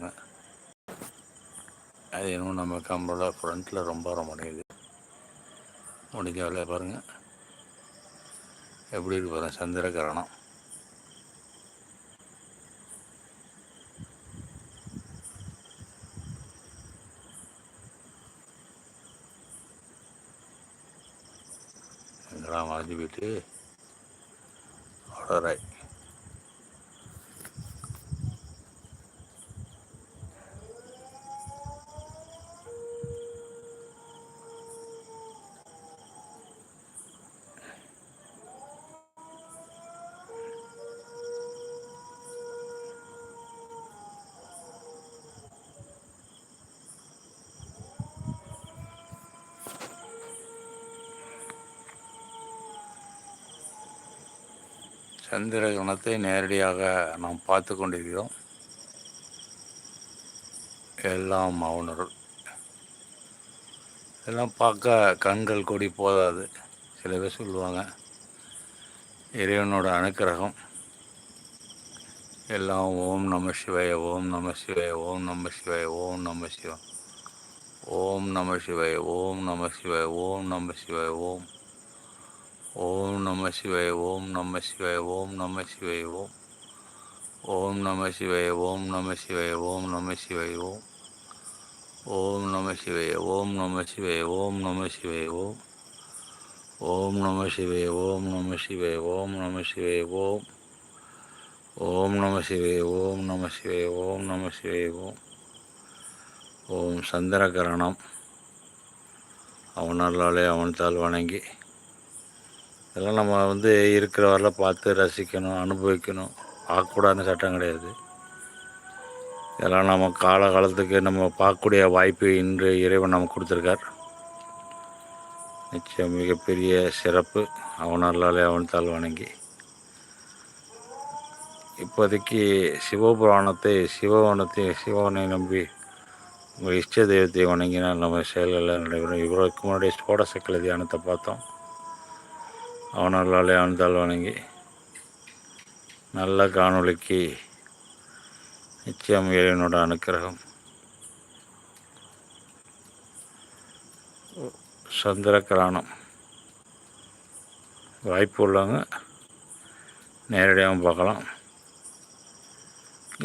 பாருங்கள் அது இன்னும் நம்ம கம்பள ஃப்ரண்ட்டில் ரொம்ப வர முடியுது முடிஞ்ச வேலையை பாருங்கள் எப்படி இருக்கு பாருங்கள் சந்திர கிரகணம் எங்கடா மறைஞ்சு போயிட்டு அவ்வளோ சந்திர கிரணத்தை நேரடியாக நாம் பார்த்து கொண்டிருக்கிறோம். எல்லாம் மௌனர்கள் எல்லாம் பார்க்க கண்கள் கொடி போதாது. சில பேர் சொல்லுவாங்க இறைவனோட அனுக்கிரகம். எல்லாம் ஓம் நம சிவாய ஓம் நம சிவாய ஓம் நம சிவாய ஓம் நம சிவம் ஓம் நம சிவாய ஓம் நம சிவாய ஓம் நம சிவாய ஓம். ஓம் நம சிவாய ஓம் நம சிவாய ஓம் நம சிவாய ஓம் ஓம் நம சிவாய ஓம் நம சிவாய ஓம் நம சிவாய ஓம் ஓம் நம சிவாய ஓம் நம சிவாய ஓம் நம சிவாய ஓம் ஓம் நம சிவாய ஓம் நம சிவாய ஓம் நம சிவாய ஓம் ஓம் நம சிவாய ஓம் நம சிவாய ஓம் நம சிவாய ஓம் ஓம் சந்திரகரணம் அவன் அவன் தால் வணங்கி இதெல்லாம் நம்ம வந்து இருக்கிற வரல பார்த்து ரசிக்கணும் அனுபவிக்கணும். பார்க்கக்கூடாதுன்னு சட்டம் கிடையாது. இதெல்லாம் நம்ம காலகாலத்துக்கு நம்ம பார்க்கக்கூடிய வாய்ப்பு இன்று இறைவன் நமக்கு கொடுத்துருக்கார். நிச்சயம் மிகப்பெரிய சிறப்பு. அவனாலே அவன் வணங்கி. இப்போதைக்கு சிவபுராணத்தை சிவவனத்தை சிவனை நம்பி உங்கள் இஷ்ட தெய்வத்தை வணங்கினால் நம்ம செயல்களில் நடைபெறும். இவருக்கு முன்னாடி ஸ்போட தியானத்தை பார்த்தோம். அவனர்களாலே ஆழ்ந்தால் வணங்கி. நல்ல காணொலிக்கு நிச்சயம் இறைவனோட அனுக்கிரகம். சந்திர கிராணம் வாய்ப்பு உள்ளவங்க நேரடியாகவும் பார்க்கலாம்.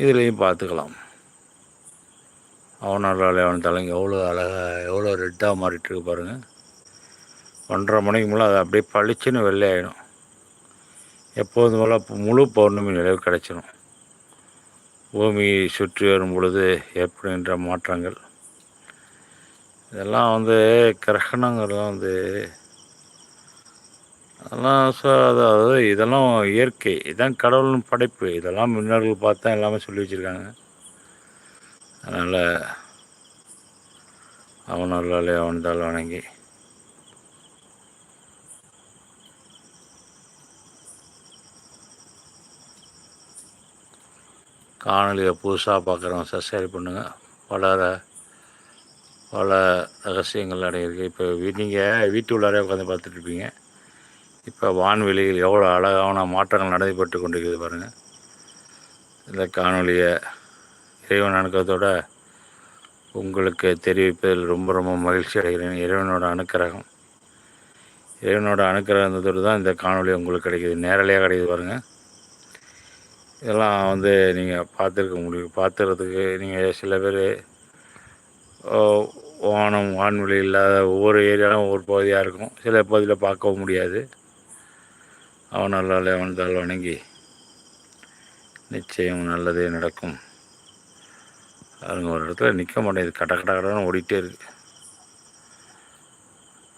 இதுலேயும் பார்த்துக்கலாம். அவனால் அவன் தலைங்க எவ்வளோ அழகாக எவ்வளோ ரெட்டாக மாறிட்டுருக்கு பாருங்கள் ஒன்றரை மணிக்கு மேலே அது அப்படியே பளிச்சுன்னு வெள்ளையாயிடும் எப்போதும் போல் முழு பௌர்ணமி நிலவு கிடைச்சிடும் பூமியை சுற்றி வரும் பொழுது ஏற்படுகின்ற மாற்றங்கள். இதெல்லாம் வந்து கிரகணங்கள்லாம் வந்து அதெல்லாம் அதாவது இதெல்லாம் இயற்கை. இதான் கடவுளின் படைப்பு. இதெல்லாம் முன்னோர்கள் பார்த்தா எல்லாமே சொல்லி வச்சுருக்காங்க. அதனால் அவனாலே அவன்தால் வணங்கி காணொலியை புதுசாக பார்க்குறவங்க சப்ஸ்கிரைப் பண்ணுங்கள் பல பல ரகசியங்கள் அடங்கியிருக்கு இப்போ நீங்கள் வீட்டு உள்ளாரே உட்காந்து பார்த்துட்ருப்பீங்க இப்போ வான்வெளியில் எவ்வளோ அழகான மாற்றங்கள் நடைபெற்று கொண்டிருக்கிறது பாருங்கள் இந்த காணொலியை இறைவன் அணுக்கத்தோட உங்களுக்கு தெரிவிப்பதில் ரொம்ப ரொம்ப மகிழ்ச்சி அடைகிறேன். இறைவனோட அனுக்கிரகம். இறைவனோட அனுக்கிரகத்தோடு தான் இந்த காணொலி உங்களுக்கு கிடைக்கிது. நேரலையாக கிடைக்குது பாருங்கள் இதெல்லாம் வந்து நீங்கள் பார்த்துருக்க முடியும். பார்த்துறதுக்கு நீங்கள் சில பேர் வானம் வான்வெளி இல்லாத ஒவ்வொரு ஏரியாவும் ஒவ்வொரு பகுதியாக இருக்கும். சில பகுதியில் பார்க்கவும் முடியாது. அவன் நல்லாலே அவன் வணங்கி நிச்சயம் நல்லதே நடக்கும். அவங்க ஒரு இடத்துல நிற்க மாட்டேங்குது. கட கட கடன்னு ஓடிட்டே இருக்கு.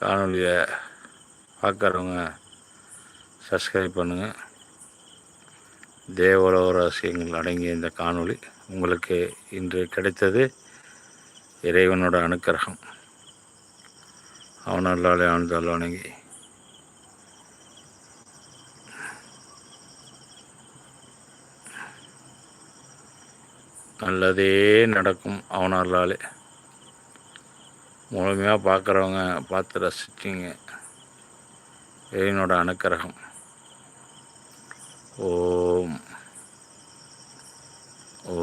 காணொலியை பார்க்குறவங்க சப்ஸ்கிரைப் பண்ணுங்கள் தேவலோக ரகசியங்கள் அடங்கிய இந்த காணொளி உங்களுக்கு இன்று கிடைத்தது இறைவனோட அனுக்கிரகம். அவனல்லாலே ஆழ்ந்தால் வணங்கி. நல்லதே நடக்கும் அவனாலே முழுமையாக பார்க்குறவங்க பார்த்து ரசிச்சிங்க. இறைவனோட அனுக்கிரகம். ஓம் ஓ